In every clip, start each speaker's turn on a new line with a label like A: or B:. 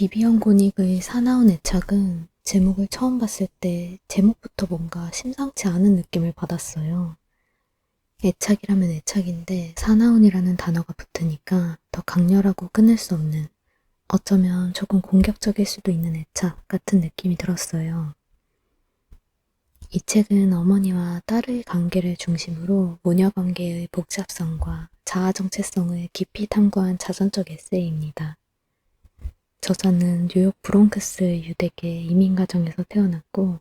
A: 비비언 고닉의 사나운 애착은 제목을 처음 봤을 때 제목부터 뭔가 심상치 않은 느낌을 받았어요. 애착이라면 애착인데 사나운이라는 단어가 붙으니까 더 강렬하고 끊을 수 없는 어쩌면 조금 공격적일 수도 있는 애착 같은 느낌이 들었어요. 이 책은 어머니와 딸의 관계를 중심으로 모녀 관계의 복잡성과 자아 정체성을 깊이 탐구한 자전적 에세이입니다. 저자는 뉴욕 브롱크스 유대계 이민 가정에서 태어났고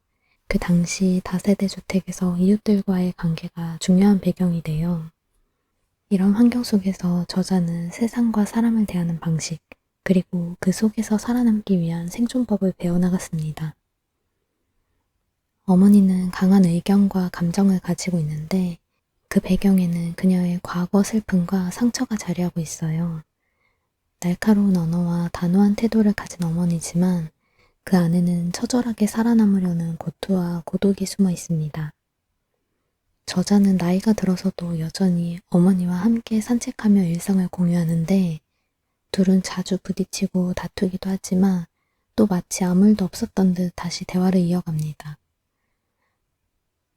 A: 그 당시 다세대 주택에서 이웃들과의 관계가 중요한 배경이 돼요. 이런 환경 속에서 저자는 세상과 사람을 대하는 방식, 그리고 그 속에서 살아남기 위한 생존법을 배워나갔습니다. 어머니는 강한 의견과 감정을 가지고 있는데 그 배경에는 그녀의 과거 슬픔과 상처가 자리하고 있어요. 날카로운 언어와 단호한 태도를 가진 어머니지만 그 안에는 처절하게 살아남으려는 고투와 고독이 숨어 있습니다. 저자는 나이가 들어서도 여전히 어머니와 함께 산책하며 일상을 공유하는데 둘은 자주 부딪히고 다투기도 하지만 또 마치 아무 일도 없었던 듯 다시 대화를 이어갑니다.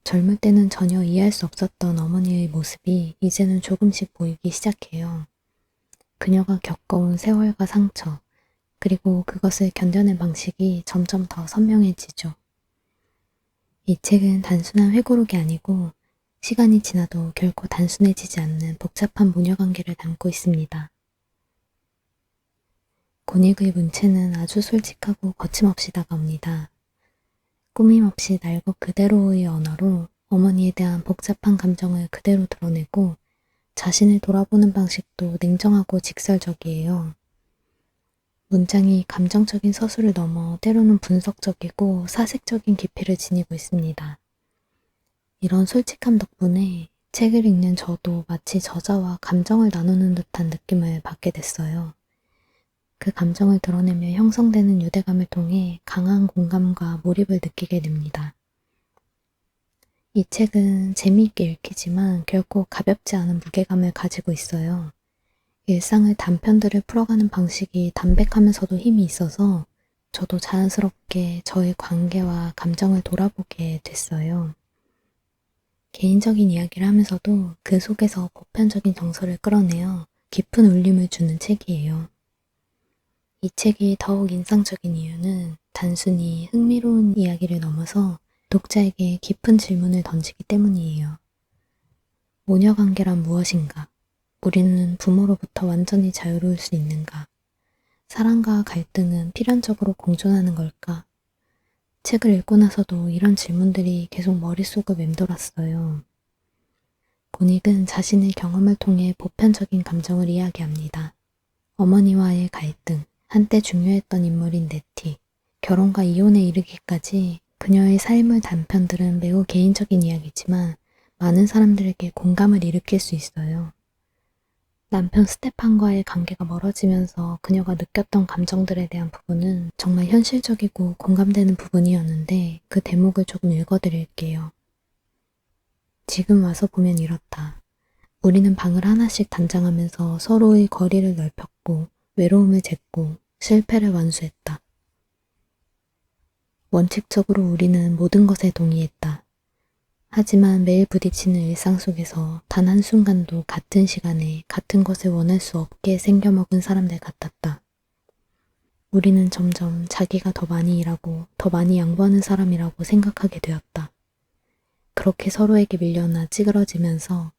A: 젊을 때는 전혀 이해할 수 없었던 어머니의 모습이 이제는 조금씩 보이기 시작해요. 그녀가 겪어온 세월과 상처, 그리고 그것을 견뎌낸 방식이 점점 더 선명해지죠. 이 책은 단순한 회고록이 아니고 시간이 지나도 결코 단순해지지 않는 복잡한 모녀 관계를 담고 있습니다. 고닉의 문체는 아주 솔직하고 거침없이 다가옵니다. 꾸밈없이 날것 그대로의 언어로 어머니에 대한 복잡한 감정을 그대로 드러내고 자신을 돌아보는 방식도 냉정하고 직설적이에요. 문장이 감정적인 서술을 넘어 때로는 분석적이고 사색적인 깊이를 지니고 있습니다. 이런 솔직함 덕분에 책을 읽는 저도 마치 저자와 감정을 나누는 듯한 느낌을 받게 됐어요. 그 감정을 드러내며 형성되는 유대감을 통해 강한 공감과 몰입을 느끼게 됩니다. 이 책은 재미있게 읽히지만 결코 가볍지 않은 무게감을 가지고 있어요. 일상의 단편들을 풀어가는 방식이 담백하면서도 힘이 있어서 저도 자연스럽게 저의 관계와 감정을 돌아보게 됐어요. 개인적인 이야기를 하면서도 그 속에서 보편적인 정서를 끌어내어 깊은 울림을 주는 책이에요. 이 책이 더욱 인상적인 이유는 단순히 흥미로운 이야기를 넘어서 독자에게 깊은 질문을 던지기 때문이에요. 모녀 관계란 무엇인가? 우리는 부모로부터 완전히 자유로울 수 있는가? 사랑과 갈등은 필연적으로 공존하는 걸까? 책을 읽고 나서도 이런 질문들이 계속 머릿속을 맴돌았어요. 고닉은 자신의 경험을 통해 보편적인 감정을 이야기합니다. 어머니와의 갈등, 한때 중요했던 인물인 네티, 결혼과 이혼에 이르기까지 그녀의 삶의 단편들은 매우 개인적인 이야기지만 많은 사람들에게 공감을 일으킬 수 있어요. 남편 스테판과의 관계가 멀어지면서 그녀가 느꼈던 감정들에 대한 부분은 정말 현실적이고 공감되는 부분이었는데 그 대목을 조금 읽어드릴게요. 지금 와서 보면 이렇다. 우리는 방을 하나씩 단장하면서 서로의 거리를 넓혔고 외로움을 쟀고 실패를 완수했다. 원칙적으로 우리는 모든 것에 동의했다. 하지만 매일 부딪히는 일상 속에서 단 한순간도 같은 시간에 같은 것을 원할 수 없게 생겨먹은 사람들 같았다. 우리는 점점 자기가 더 많이 일하고 더 많이 양보하는 사람이라고 생각하게 되었다. 그렇게 서로에게 밀려나 찌그러지면서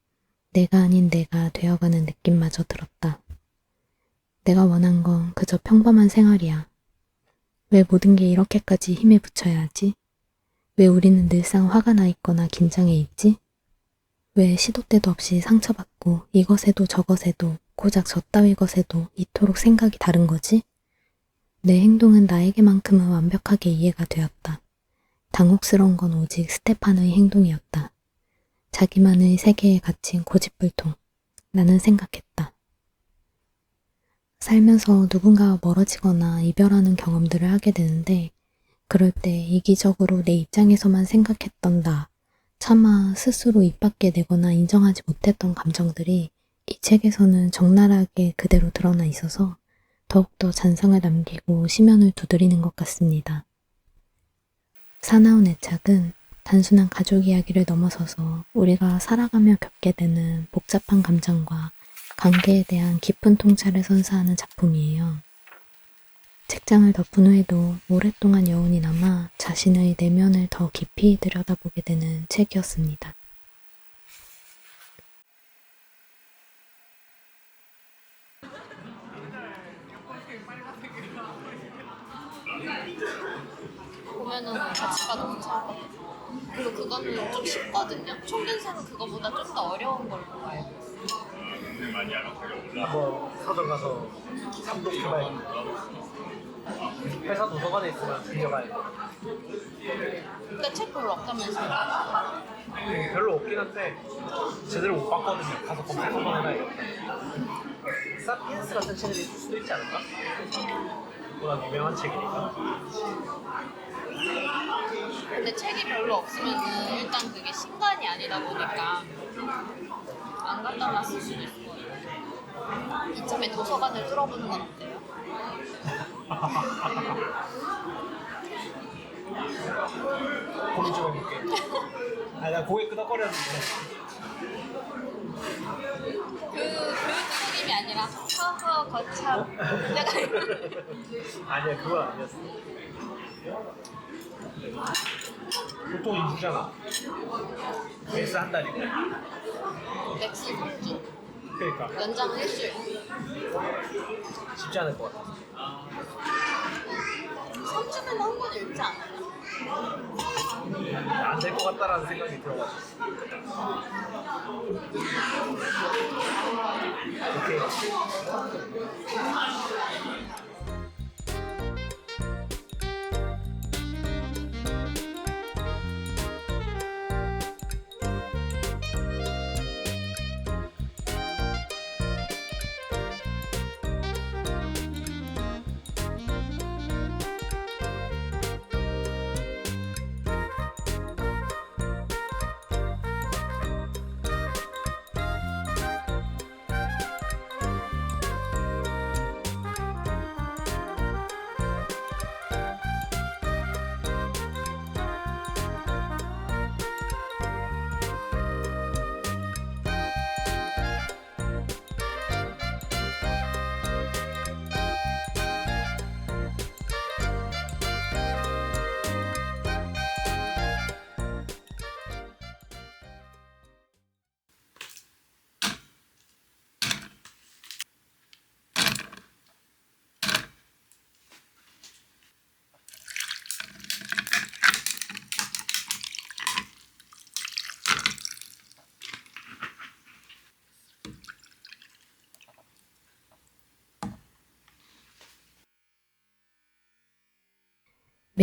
A: 내가 아닌 내가 되어가는 느낌마저 들었다. 내가 원한 건 그저 평범한 생활이야. 왜 모든 게 이렇게까지 힘에 붙여야 하지? 왜 우리는 늘상 화가 나 있거나 긴장해 있지? 왜 시도 때도 없이 상처받고 이것에도 저것에도 고작 저 따위 것에도 이토록 생각이 다른 거지? 내 행동은 나에게만큼은 완벽하게 이해가 되었다. 당혹스러운 건 오직 스테판의 행동이었다. 자기만의 세계에 갇힌 고집불통. 나는 생각했다. 살면서 누군가와 멀어지거나 이별하는 경험들을 하게 되는데 그럴 때 이기적으로 내 입장에서만 생각했던 나, 차마 스스로 입 밖에 내거나 인정하지 못했던 감정들이 이 책에서는 적나라하게 그대로 드러나 있어서 더욱더 잔성을 남기고 심연을 두드리는 것 같습니다. 사나운 애착은 단순한 가족 이야기를 넘어서서 우리가 살아가며 겪게 되는 복잡한 감정과 관계에 대한 깊은 통찰을 선사하는 작품이에요. 책장을 덮은 후에도 오랫동안 여운이 남아 자신의 내면을 더 깊이 들여다보게 되는 책이었습니다.
B: 보면은 가치가 너무 작아. 그리고 그거는 좀 쉽거든요. 총균생은 그거보다 좀 더 어려운 걸로 봐요.
C: 뭐 서점 가서 삼독 해봐야 회사 도서관에 있으면 빌려가야 돼.
B: 근데 책 별로 없다면서요.
C: 별로 없긴 한데 제대로 못 봤거든요. 가서 검색 한번 해봐야겠다. 사피엔스 같은 책을 있을 수도 있지 않을까? 워낙 유명한 책이니까.
B: 근데 책이 별로 없으면은 일단 그게 신간이 아니다 보니까 안 갖다 놨을 수도 거예요. 이참에 도서관을 뚫어보는 건 어때요?
C: 고민 좀 해볼게. 아, 나 고개 끄덕거렸는데.
B: 그, 그 느낌이 아니라 허허 거참 약간 이런
C: 아니야, 그건 아니었어. 보통 인주잖아. 베이스 한 달이고.
B: 렉스 3주
C: 그러니까
B: 연장 일주일
C: 쉽지 않을 것 같아.
B: 3주면 한권 읽지 않아요?
C: 안될 것 같다라는 생각이 들어가지고. 오케이.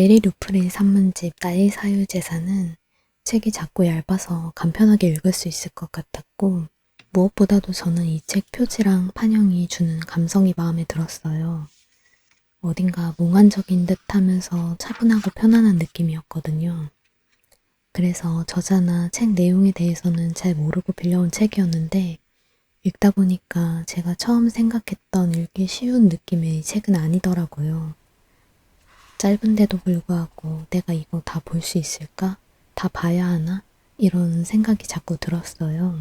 A: 메리 루플의 산문집 나의 사유재산은 책이 작고 얇아서 간편하게 읽을 수 있을 것 같았고 무엇보다도 저는 이 책 표지랑 판형이 주는 감성이 마음에 들었어요. 어딘가 몽환적인 듯 하면서 차분하고 편안한 느낌이었거든요. 그래서 저자나 책 내용에 대해서는 잘 모르고 빌려온 책이었는데 읽다 보니까 제가 처음 생각했던 읽기 쉬운 느낌의 책은 아니더라고요. 짧은데도 불구하고 내가 이거 다 볼 수 있을까? 다 봐야 하나? 이런 생각이 자꾸 들었어요.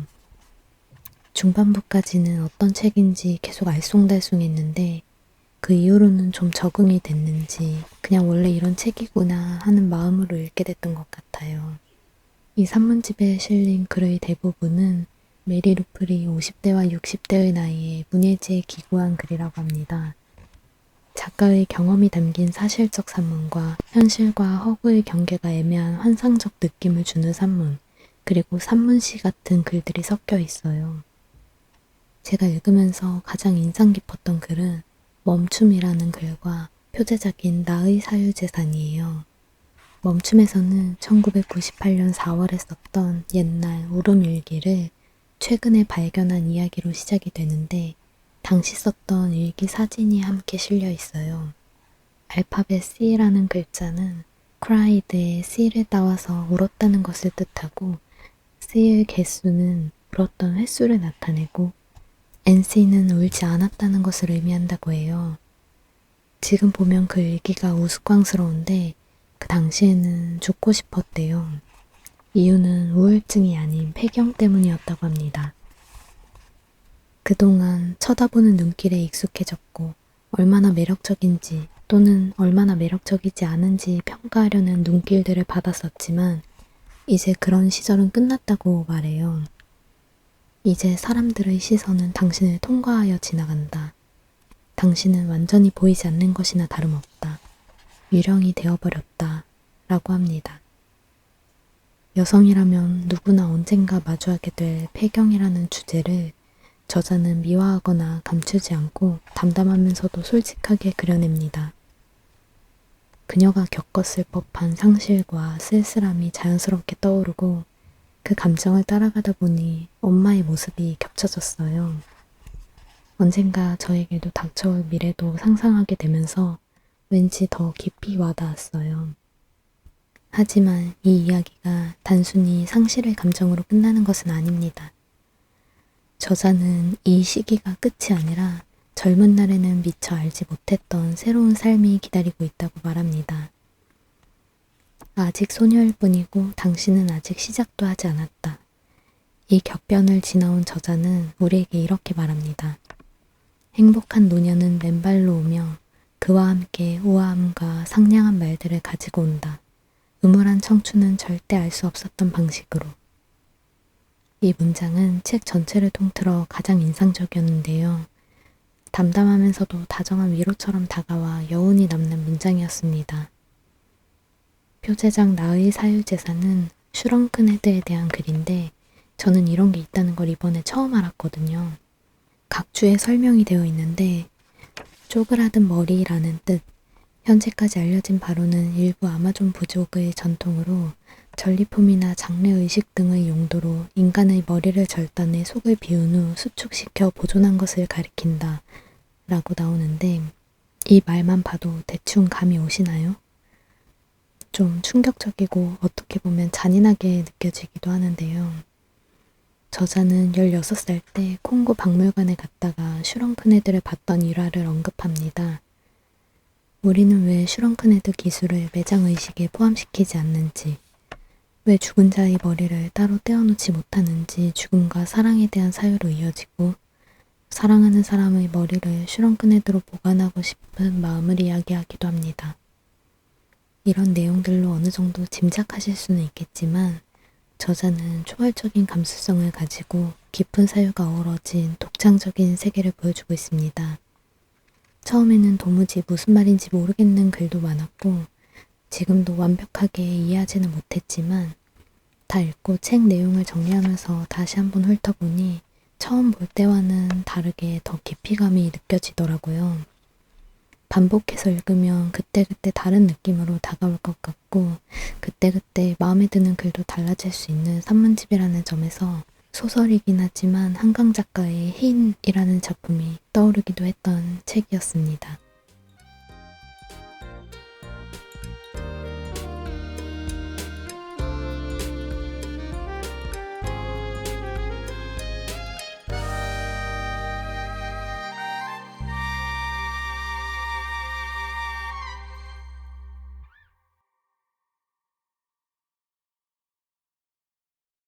A: 중반부까지는 어떤 책인지 계속 알쏭달쏭했는데 그 이후로는 좀 적응이 됐는지 그냥 원래 이런 책이구나 하는 마음으로 읽게 됐던 것 같아요. 이 산문집에 실린 글의 대부분은 메리 루플이 50대와 60대의 나이에 문예지에 기고한 글이라고 합니다. 작가의 경험이 담긴 사실적 산문과 현실과 허구의 경계가 애매한 환상적 느낌을 주는 산문, 그리고 산문시 같은 글들이 섞여 있어요. 제가 읽으면서 가장 인상 깊었던 글은 멈춤이라는 글과 표제작인 나의 사유재산이에요. 멈춤에서는 1998년 4월에 썼던 옛날 울음일기를 최근에 발견한 이야기로 시작이 되는데 당시 썼던 일기 사진이 함께 실려 있어요. 알파벳 C라는 글자는 cried의 C를 따와서 울었다는 것을 뜻하고 C의 개수는 울었던 횟수를 나타내고 NC는 울지 않았다는 것을 의미한다고 해요. 지금 보면 그 일기가 우스꽝스러운데 그 당시에는 죽고 싶었대요. 이유는 우울증이 아닌 폐경 때문이었다고 합니다. 그동안 쳐다보는 눈길에 익숙해졌고 얼마나 매력적인지 또는 얼마나 매력적이지 않은지 평가하려는 눈길들을 받았었지만 이제 그런 시절은 끝났다고 말해요. 이제 사람들의 시선은 당신을 통과하여 지나간다. 당신은 완전히 보이지 않는 것이나 다름없다. 유령이 되어버렸다. 라고 합니다. 여성이라면 누구나 언젠가 마주하게 될 폐경이라는 주제를 저자는 미화하거나 감추지 않고 담담하면서도 솔직하게 그려냅니다. 그녀가 겪었을 법한 상실과 쓸쓸함이 자연스럽게 떠오르고 그 감정을 따라가다 보니 엄마의 모습이 겹쳐졌어요. 언젠가 저에게도 닥쳐올 미래도 상상하게 되면서 왠지 더 깊이 와닿았어요. 하지만 이 이야기가 단순히 상실의 감정으로 끝나는 것은 아닙니다. 저자는 이 시기가 끝이 아니라 젊은 날에는 미처 알지 못했던 새로운 삶이 기다리고 있다고 말합니다. 아직 소녀일 뿐이고 당신은 아직 시작도 하지 않았다. 이 격변을 지나온 저자는 우리에게 이렇게 말합니다. 행복한 노년은 맨발로 오며 그와 함께 우아함과 상냥한 말들을 가지고 온다. 음울한 청춘은 절대 알 수 없었던 방식으로. 이 문장은 책 전체를 통틀어 가장 인상적이었는데요. 담담하면서도 다정한 위로처럼 다가와 여운이 남는 문장이었습니다. 표제장 나의 사유재산은 슈렁크네드에 대한 글인데 저는 이런 게 있다는 걸 이번에 처음 알았거든요. 각주에 설명이 되어 있는데 쪼그라든 머리라는 뜻. 현재까지 알려진 바로는 일부 아마존 부족의 전통으로 전리품이나 장례 의식 등의 용도로 인간의 머리를 절단해 속을 비운 후 수축시켜 보존한 것을 가리킨다. 라고 나오는데 이 말만 봐도 대충 감이 오시나요? 좀 충격적이고 어떻게 보면 잔인하게 느껴지기도 하는데요. 저자는 16살 때 콩고 박물관에 갔다가 슈렁크네드를 봤던 일화를 언급합니다. 우리는 왜 슈렁크네드 기술을 매장 의식에 포함시키지 않는지, 왜 죽은 자의 머리를 따로 떼어놓지 못하는지 죽음과 사랑에 대한 사유로 이어지고, 사랑하는 사람의 머리를 슈렁크네드로 보관하고 싶은 마음을 이야기하기도 합니다. 이런 내용들로 어느 정도 짐작하실 수는 있겠지만, 저자는 초월적인 감수성을 가지고 깊은 사유가 어우러진 독창적인 세계를 보여주고 있습니다. 처음에는 도무지 무슨 말인지 모르겠는 글도 많았고, 지금도 완벽하게 이해하지는 못했지만, 다 읽고 책 내용을 정리하면서 다시 한번 훑어보니, 처음 볼 때와는 다르게 더 깊이감이 느껴지더라고요. 반복해서 읽으면 그때그때 다른 느낌으로 다가올 것 같고, 그때그때 마음에 드는 글도 달라질 수 있는 산문집이라는 점에서 소설이긴 하지만 한강 작가의 흰이라는 작품이 떠오르기도 했던 책이었습니다.